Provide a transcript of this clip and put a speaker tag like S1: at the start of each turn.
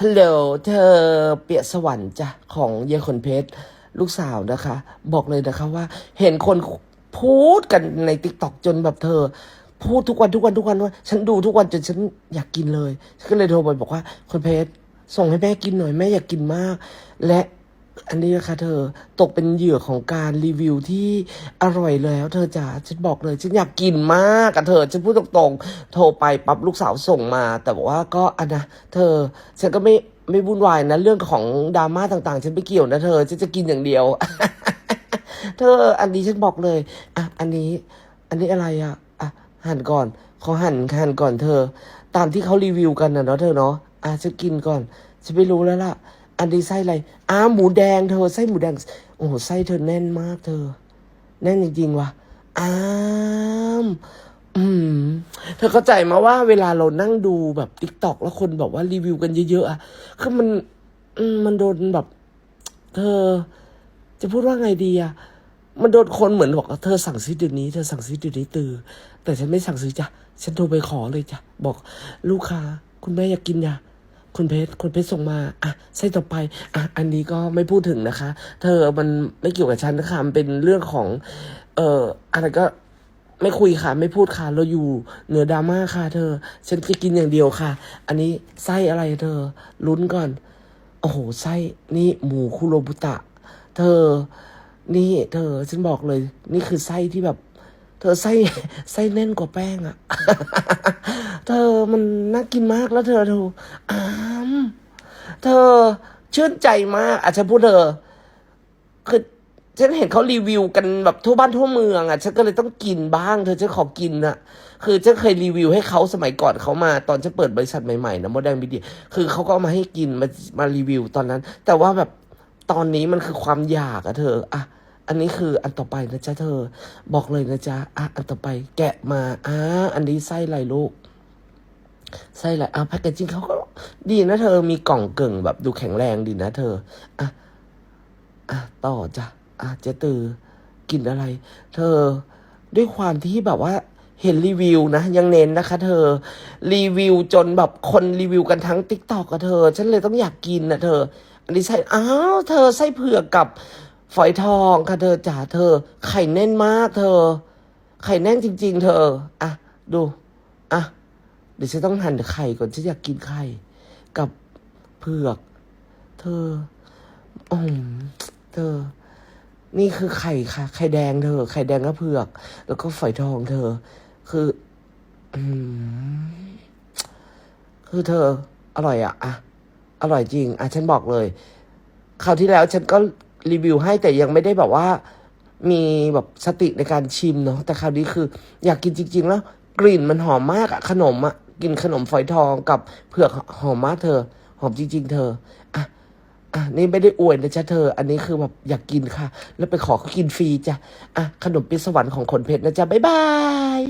S1: ฮัลโหลเธอเปียสวรรค์จ้ะของเยคนเพชรลูกสาวนะคะ บอกเลยนะคะว่า เห็นคนพูดกันในติ๊กต็อกจนแบบเธอ พูดทุกวันทุกวันทุกวันว่าฉันดูทุกวันจนฉันอยากกินเลย ฉันก็เลยโทรไปบอกว่าคนเพชรส่งให้แม่กินหน่อยแม่อยากกินมาก และ อันนี้นะคะเธอตกเป็นเหยื่อของการรีวิวที่อร่อยแล้ว เธอจ๋าฉันบอกเลย ฉันอยากกินมากอะเธอฉันพูดตรงๆ โทรไปปั๊บลูกสาวส่งมา แต่บอกว่าก็อันนะเธอฉันก็ไม่ไม่วุ่นวายนะ เรื่องของดราม่าต่างๆ ฉันไม่เกี่ยวนะเธอฉันจะกินอย่างเดียว เธออันนี้ฉันบอกเลยอะอันนี้ อันนี้อะไรอะอะหั่นก่อนขอหั่นหั่นก่อนเธอ ตามที่เขารีวิวกันนะเนาะเธอเนาะอะฉันกินก่อนฉันไม่รู้แล้วล่ะ อันนี้ไส้อะไรอ้าหมูแดงเธอไส้หมูแดง โอ้โหไส้เธอแน่นมากเธอ แน่นจริงๆว่ะอ้ามอืมเธอเข้าใจมาว่าเวลาเรานั่งดูแบบติ๊กต็อกแล้วคนบอกว่ารีวิวกันเยอะๆอะคือมัน อืมมันโดนแบบ เธอ จะพูดว่าไงดีอะมันโดนคนเหมือนบอกว่าเธอสั่งซื้อเดี๋ยวนี้เธอสั่งซื้อเดี๋ยวนี้ตือ แต่ฉันไม่สั่งซื้อจ้ะฉันโทรไปขอเลยจ้ะบอกลูกค้า คุณแม่อยากกินยา คุณเพชรคุณเพชรส่งมา อะไส้ต่อไป อะ อันนี้ก็ไม่พูดถึงนะคะ เธอมันไม่เกี่ยวกับฉันนะคะมันเป็นเรื่องของ เอ่ออะไรก็ไม่คุยค่ะ ไม่พูดค่ะ เราอยู่เหนือดราม่าค่ะ เธอ ฉันจะกินอย่างเดียวค่ะ อันนี้ไส้อะไรเธอ ลุ้นก่อน โอ้โห ไส้นี่หมูคุโรบุตะ เธอ นี่เธอ ฉันบอกเลย นี่คือไส้ที่แบบ เธอไส้ไส้แน่นกว่าแป้งอะเธอมันน่ากินมากแล้วเธอดูอ้ามเธอชื่นใจมากอาจจะพูดเธอคือฉันเห็นเขารีวิวกันแบบทั่วบ้านทั่วเมืองอะฉันก็เลยต้องกินบ้างเธอฉันขอกินอะ คือฉันเคยรีวิวให้เขาสมัยก่อนเขามา ตอนฉันเปิดบริษัทใหม่ๆนะโมเดลมีเดียคือเขาก็ามาให้กินมามารีวิวตอนนั้น แต่ว่าแบบตอนนี้มันคือความอยากอะเธออะ อันนี้คืออันต่อไปนะจ๊ะเธอ บอกเลยนะจ๊ะอะอันต่อไปแกะมาอ่าอันนี้ไส้อะไรลูกไส้อะไรอะแพคเกจจิ้งเขาก็ดีนะเธอมีกล่องเก่งแบบดูแข็งแรงดีนะเธออะอะต่อจ้ะอะเจ๊ตือกินอะไร เธอด้วยความที่แบบว่าเห็นรีวิวนะ ยังเน้นนะคะเธอ รีวิวจนแบบคนรีวิวกันทั้งติ๊กตอกอะเธอ ฉันเลยต้องอยากกินนะเธอ อันนี้ใส่อ้าว เธอไส้เผือกกับ ฝอยทองค่ะเธอจ๋าเธอ ไข่แน่นมากเธอ ไข่แน่นจริง ๆ เธอ อะ ดู อะ เดี๋ยวฉันต้องหั่นไข่ก่อนฉันอยากกินไข่ กับเผือก เธออืมเธอ นี่คือไข่ค่ะ ไข่แดงเธอ ไข่แดงก็เผือก แล้วก็ฝอยทองเธอ คืออืมคือเธอ อร่อยอะอะอร่อยจริง อะ ฉันบอกเลย คราวที่แล้วฉันก็ รีวิวให้แต่ยังไม่ได้แบบว่า มีแบบสติในการชิมเนาะแต่คราวนี้คือ อยากกินจริง ๆ แล้ว กลิ่นมันหอมมากอะขนมอะกินขนมฝอยทองกับเผือกหอมมากเธอ หอมจริง ๆ เธออะอะนี่ไม่ได้อวยนะจ๊ะเธอ อันนี้คือแบบอยากกินค่ะ แล้วไปขอเขากินฟรีจ้ะอะขนมปิสวรรค์ของคนเพชรนะจ๊ะบ๊ายบาย